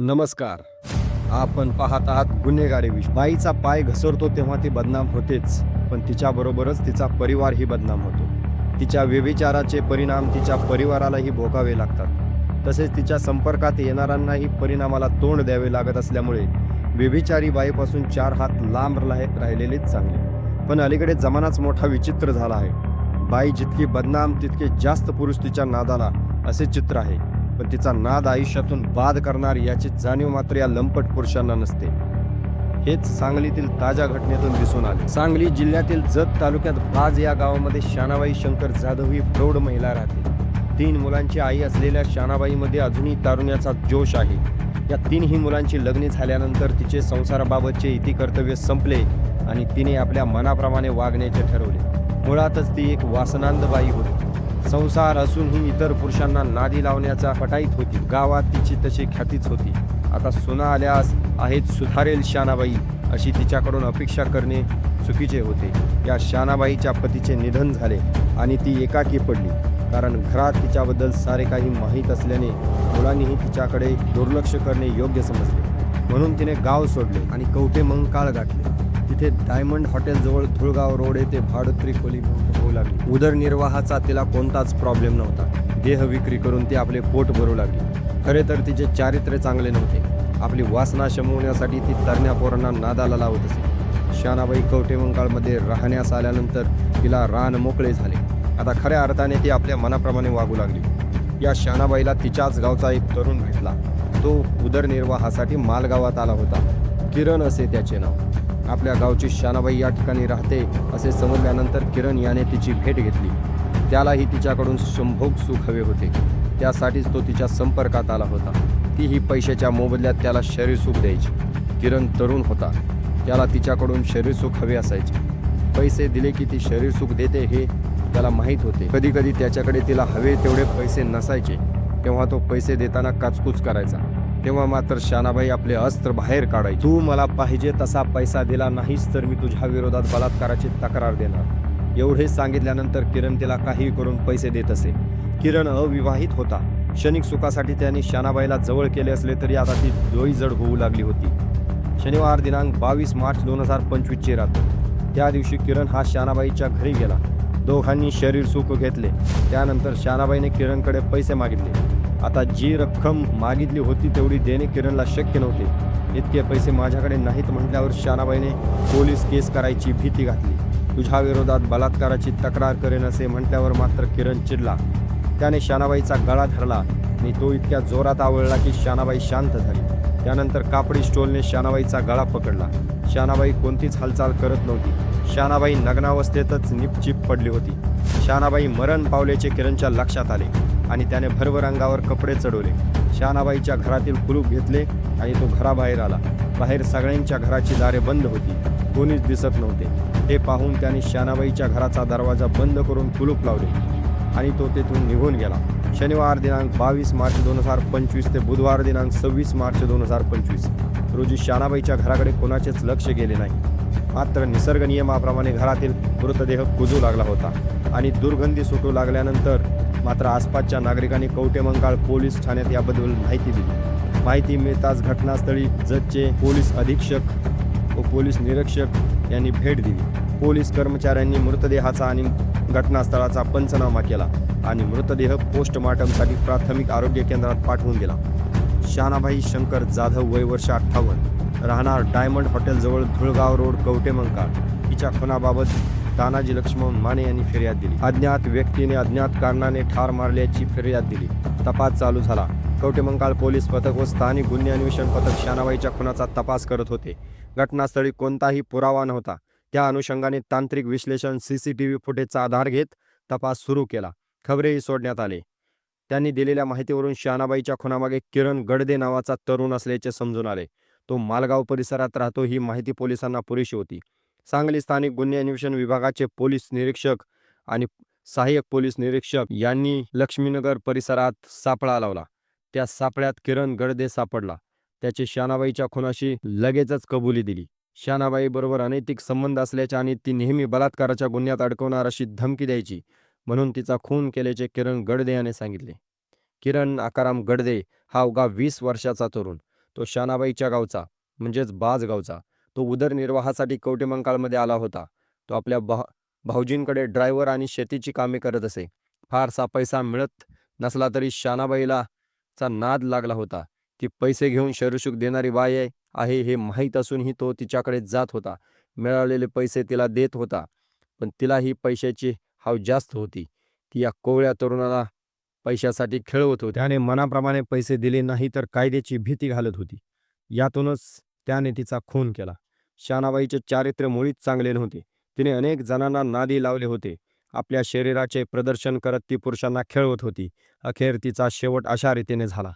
नमस्कार. आपण पाहत आहात गुन्हेगारी विष. बाईचा पाय घसरतो तेव्हा ती बदनाम होतेच पण तिच्याबरोबरच तिचा परिवारही बदनाम होतो. तिच्या व्यभिचाराचे परिणाम तिच्या परिवारालाही भोगावे लागतात. तसेच तिच्या संपर्कात येणाऱ्यांनाही परिणामाला तोंड द्यावे लागत असल्यामुळे व्यभिचारी बाईपासून चार हात लांब राहिलेलेच चांगले. पण अलीकडे जमानाच मोठा विचित्र झाला आहे. बाई जितकी बदनाम तितके जास्त पुरुष तिच्या नादाला असे चित्र आहे. पण तिचा नाद आयुष्यातून बाद करणार याची जाणीव मात्र या लंपट पुरुषांना नसते. हेच सांगलीतील ताज्या घटनेतून दिसून आले. सांगली जिल्ह्यातील जत तालुक्यात बाज या गावामध्ये शानाबाई शंकर जाधव ही प्रौढ महिला राहते. तीन मुलांची आई असलेल्या शानाबाईमध्ये अजूनही तारुण्याचा जोश आहे. या तीनही मुलांची लग्ने झाल्यानंतर तिचे संसाराबाबतचे इति कर्तव्य संपले आणि तिने आपल्या मनाप्रमाणे वागण्याचे ठरवले. मुळातच ती एक वासनांद बाई होती. संसार असूनही इतर पुरुषांना नादी लावण्याचा पटाईत होती. गावात तिची तशी ख्यातीच होती. आता सुना आल्यास आहेत सुधारेल शानाबाई अशी तिच्याकडून अपेक्षा करणे चुकीचे होते. या शानाबाईच्या पतीचे निधन झाले आणि ती एकाकी पडली. कारण घरात तिच्याबद्दल सारे काही माहीत असल्याने मुलांनीही तिच्याकडे दुर्लक्ष करणे योग्य समजले. म्हणून तिने गाव सोडले आणि कवटे मंकाळ गाठले. तिथे डायमंड हॉटेलजवळ धुळगाव रोड येथे भाडोत्री खोली होऊ लागली. उदरनिर्वाहाचा तिला कोणताच प्रॉब्लेम नव्हता. देह विक्री करून ती आपले पोट भरू लागली. खरे तर तिचे चारित्र्य चांगले नव्हते. आपली वासना शमवण्यासाठी ती तरण्या पोरांना नादाला लावत असे. शानाबाई कवटेमंकाळमध्ये राहण्यास आल्यानंतर तिला रान मोकळे झाले. आता खऱ्या अर्थाने ती आपल्या मनाप्रमाणे वागू लागली. या शानाबाईला तिच्याच गावचा एक तरुण भेटला. तो उदरनिर्वाहासाठी मालगावात आला होता. किरण असे त्याचे नाव. आपल्या गावची शानाबाई या ठिकाणी राहते असे समजल्यानंतर किरण याने तिची भेट घेतली. त्यालाही तिच्याकडून शंभोग सुख हवे होते. त्यासाठीच तो तिच्या संपर्कात आला होता. तीही पैशाच्या मोबदल्यात त्याला शरीरसुख द्यायची. किरण तरुण होता. त्याला तिच्याकडून शरीरसुख हवे असायचे. पैसे दिले की ती शरीरसुख देते हे त्याला माहीत होते. कधी कधी त्याच्याकडे तिला हवे तेवढे पैसे नसायचे. तेव्हा तो पैसे देताना काचकूच करायचा. तेव्हा मात्र शानाबाई आपले अस्त्र बाहेर काढाय तू मला पाहिजे तसा पैसा दिला नाहीस तर मी तुझ्या विरोधात बलात्काराची तक्रार देणार. एवढे सांगितल्यानंतर किरण तिला काही करून पैसे देत असे. किरण अविवाहित होता. क्षणिक सुखासाठी त्याने शानाबाईला जवळ केले असले तरी आता ती डोईजड होऊ लागली होती. शनिवार दिनांक बावीस मार्च दोन हजार पंचवीसची रात्र त्या दिवशी किरण हा शानाबाईच्या घरी गेला. दोघांनी शरीर सुख घेतले. त्यानंतर शानाबाईने किरणकडे पैसे मागितले. आता जी रक्कम मागितली होती तेवढी देणे किरणला शक्य नव्हते. इतके पैसे माझ्याकडे नाहीत म्हटल्यावर शानाबाईने पोलीस केस करायची भीती घातली. तुझ्या विरोधात बलात्काराची तक्रार करेन असे म्हटल्यावर मात्र किरण चिडला. त्याने शानाबाईचा गळा धरला. आणि तो इतक्या जोरात आवळला की शानाबाई शांत झाली. त्यानंतर कापडी स्टोलने शानाबाईचा गळा पकडला. शानाबाई कोणतीच हालचाल करत नव्हती. शानाबाई नग्नावस्थेतच निपचिप पडली होती. शानाबाई मरण पावल्याचे किरणच्या लक्षात आले. आणि त्याने भरभर अंगावर कपडे चढवले. शानाबाईच्या घरातील कुलूप घेतले आणि तो घराबाहेर आला. बाहेर सगळ्यांच्या घराची दारे बंद होती. कोणीच दिसत नव्हते. हे पाहून त्याने शानाबाईच्या घराचा दरवाजा बंद करून कुलूप लावले आणि तो तेथून निघून गेला. शनिवार दिनांक बावीस मार्च दोन हजार पंचवीस ते बुधवार दिनांक सव्वीस मार्च दोन हजार पंचवीस. रोजी शानाबाईच्या घराकडे कोणाचेच लक्ष गेले नाही. मात्र निसर्ग नियमाप्रमाणे घरातील मृतदेह कुजू लागला होता आणि दुर्गंधी सुटू लागल्यानंतर मात्र आसपासच्या नागरिकांनी कवटेमंकाळ पोलीस ठाण्यात याबद्दल माहिती दिली. माहिती मिळताच घटनास्थळी जतचे पोलीस अधीक्षक व पोलीस निरीक्षक यांनी भेट दिली. पोलीस कर्मचाऱ्यांनी मृतदेहाचा आणि घटनास्थळाचा पंचनामा केला आणि मृतदेह पोस्टमार्टमसाठी प्राथमिक आरोग्य केंद्रात पाठवून दिला. शानाभाई शंकर जाधव वय वर्ष अठ्ठावन्न राहणार डायमंड हॉटेलजवळ धुळगाव रोड कवटेमंकाळ हिच्या खुनाबाबत तानाजी लक्ष्मण माने यांनी फिर्याद दिली. अज्ञात व्यक्तीने अज्ञात कारणाने ठार मारल्याची फिर्याद दिली. तपास चालू झाला. कवटेमंकाळ पोलीस पथक व स्थानिक गुन्हे अन्वेषण पथक शानाबाईच्या खुनाचा तपास करत होते. घटनास्थळी कोणताही पुरावा नव्हता. त्या अनुषंगाने तांत्रिक विश्लेषण सी सी टी व्ही फुटेजचा आधार घेत तपास सुरू केला. खबरेही सोडण्यात आले. त्यांनी दिलेल्या माहितीवरून शहानाबाईच्या खुनामागे किरण गडदे नावाचा तरुण असल्याचे समजून आले. तो मालगाव परिसरात राहतो ही माहिती पोलिसांना पुरेशी होती. सांगली स्थानिक गुन्हे अन्वेषण विभागाचे पोलीस निरीक्षक आणि सहाय्यक पोलीस निरीक्षक यांनी लक्ष्मीनगर परिसरात सापळा लावला. त्या सापळ्यात किरण गडदे सापडला. त्याची शानाबाईच्या खुनाशी लगेचच कबुली दिली. शानाबाई बरोबर अनैतिक संबंध असल्याचे आणि ती नेहमी बलात्काराच्या गुन्ह्यात अडकवणार अशी धमकी द्यायची म्हणून तिचा खून केल्याचे किरण गडदे याने सांगितले. किरण आकाराम गडदे हा अवघा वीस वर्षाचा तरुण. तो शानाबाईच्या गावचा म्हणजेच बाज गावचा. तो उदरनिर्वाहासाठी कवटेमंकाळमध्ये आला होता. तो आपल्या भा भाऊजींकडे ड्रायव्हर आणि शेतीची कामे करत असे. फारसा पैसा मिळत नसला तरी शानाबाईला चा नाद लागला होता. ती पैसे घेऊन शरशुक देणारी बाय आहे हे माहीत असूनही तो तिच्याकडे जात होता. मिळालेले पैसे तिला देत होता पण तिला ही पैशाची हाव जास्त होती. ती या कोवळ्या तरुणाला पैशासाठी खेळवत होती. त्याने मनाप्रमाणे पैसे दिले नाही तर कायद्याची भीती घालत होती. यातूनच त्याने तिचा खून केला. शानाबाईचे चारित्र्य मुळीच चांगले नव्हते. तिने अनेक जणांना नादी लावले होते. आपल्या शरीराचे प्रदर्शन करत ती पुरुषांना खेळवत होती. अखेर तिचा शेवट अशा रीतीने झाला.